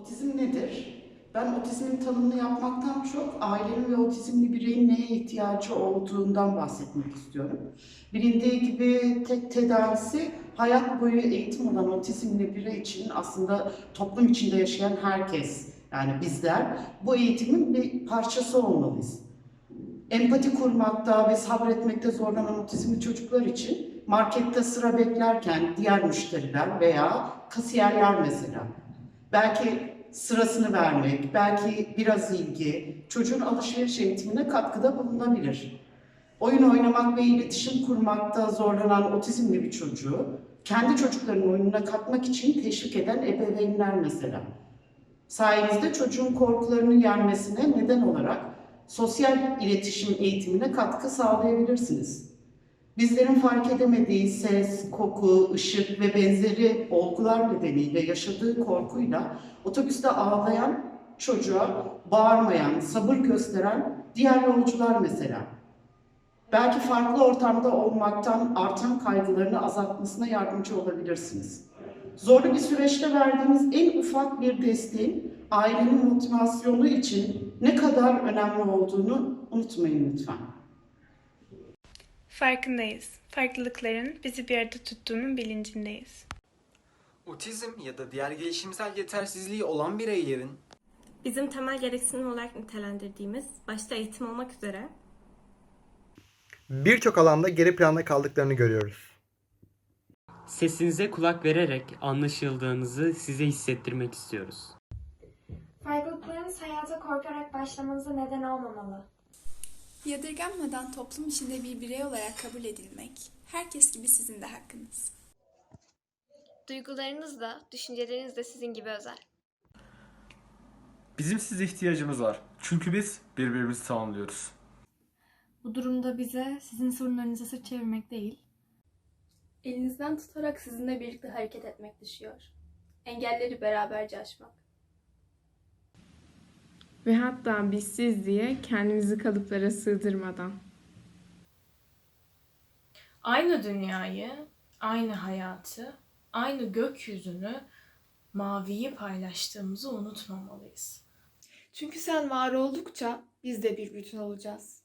Otizm nedir? Ben otizmin tanımını yapmaktan çok ailenin ve otizmli bireyin neye ihtiyacı olduğundan bahsetmek istiyorum. Bilindiği gibi tek tedavisi hayat boyu eğitim olan otizmli birey için aslında toplum içinde yaşayan herkes yani bizler bu eğitimin bir parçası olmalıyız. Empati kurmakta ve sabretmekte zorlanan otizmli çocuklar için markette sıra beklerken diğer müşteriler veya kasiyerler mesela belki sırasını vermek, belki biraz ilgi çocuğun alışveriş eğitimine katkıda bulunabilir. Oyun oynamak ve iletişim kurmakta zorlanan otizmli bir çocuğu kendi çocuklarının oyununa katmak için teşvik eden ebeveynler mesela. Sayenizde çocuğun korkularını yenmesine neden olarak sosyal iletişim eğitimine katkı sağlayabilirsiniz. Bizlerin fark edemediği ses, koku, ışık ve benzeri olgular nedeniyle yaşadığı korkuyla otobüste ağlayan çocuğa bağırmayan, sabır gösteren diğer yolcular mesela. Belki farklı ortamda olmaktan artan kaygılarını azaltmasına yardımcı olabilirsiniz. Zorlu bir süreçte verdiğiniz en ufak bir desteğin ailenin motivasyonu için ne kadar önemli olduğunu unutmayın lütfen. Farkındayız. Farklılıkların bizi bir arada tuttuğunun bilincindeyiz. Otizm ya da diğer gelişimsel yetersizliği olan bireylerin Bizim temel gereksinim olarak nitelendirdiğimiz, başta eğitim olmak üzere, birçok alanda geri planda kaldıklarını görüyoruz. Sesinize kulak vererek anlaşıldığınızı size hissettirmek istiyoruz. Farklılıklarınız hayata korkarak başlamanıza neden olmamalı. Yadırganmadan toplum içinde bir birey olarak kabul edilmek, herkes gibi sizin de hakkınız. Duygularınız da, düşünceleriniz de sizin gibi özel. Bizim size ihtiyacımız var. Çünkü biz birbirimizi tamamlıyoruz. Bu durumda bize sizin sorunlarınıza sırt çevirmek değil, Elinizden tutarak sizinle birlikte hareket etmek düşüyor. Engelleri beraberce aşmak. Ve hatta biz siz diye kendimizi kalıplara sığdırmadan. Aynı dünyayı, aynı hayatı, aynı gökyüzünü, maviyi paylaştığımızı unutmamalıyız. Çünkü sen var oldukça biz de bir bütün olacağız.